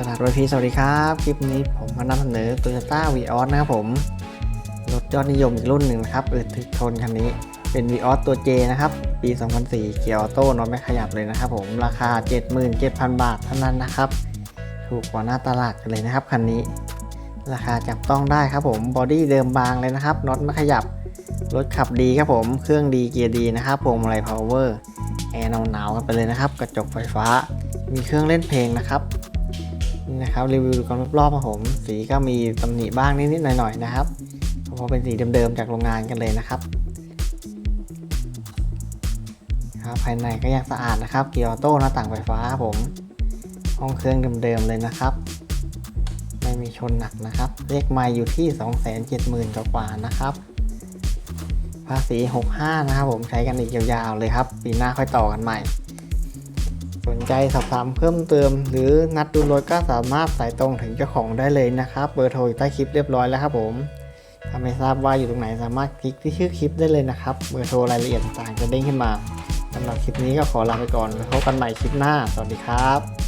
ตลาดวันพีสวัสดีครับ คลิปนี้ผมมานำเสนอ Toyota v ีออสนะครับผม รถยอดนิยมอีกรุ่นหนึ่งนะครับอืดถึกทนคันนี้ เป็น v ีออสตัว J นะครับ ปี 2004 เกียร์ออโต้นอตไม่ขยับเลยนะครับผม ราคา 77,000 บาทเท่านั้นนะครับ ถูกกว่าหน้าตลาดกันเลยนะครับคันนี้ ราคาจับต้องได้ครับผม บอดี้เดิมบางเลยนะครับ น็อตไม่ขยับ รถขับดีครับผม เครื่องดีเกียร์ดีนะครับพวงมาลัยพาวเวอร์ แอร์หนาวๆกันไปเลยนะครับ กระจกไฟฟ้า มีเครื่องเล่นเพลงนะครับ นะครับรีวิวดูกันรอบๆครับผม สีก็มีตำหนิบ้างนิดๆหน่อยๆนะครับเพราะเป็นสีเดิมๆจากโรงงานกันเลยนะครับครับภายในก็ยังสะอาดนะครับเกียร์ออโต้หน้าต่างไฟฟ้าครับผม ห้องเครื่องเดิมๆเลยนะครับ ไม่มีชนหนักนะครับ เลขไมล์อยู่ที่ 270,000 กว่าๆนะครับ ภาษี 65 นะครับผมใช้กันอีกยาวๆเลยครับ ปีหน้าค่อยต่อกันใหม่ สนใจสอบถามเพิ่มเติม หรือนัดดูรถก็สามารถสายตรงถึงเจ้าของได้เลยนะครับเบอร์โทรอยู่ใต้คลิปเรียบร้อยแล้วครับผมถ้าไม่ทราบว่าอยู่ตรงไหนสามารถคลิกที่ชื่อคลิปได้เลยนะครับเบอร์โทรรายละเอียดต่างจะเด้งขึ้นมาสำหรับคลิปนี้ก็ขอลาไปก่อนไว้พบกันใหม่คลิปหน้า สวัสดีครับ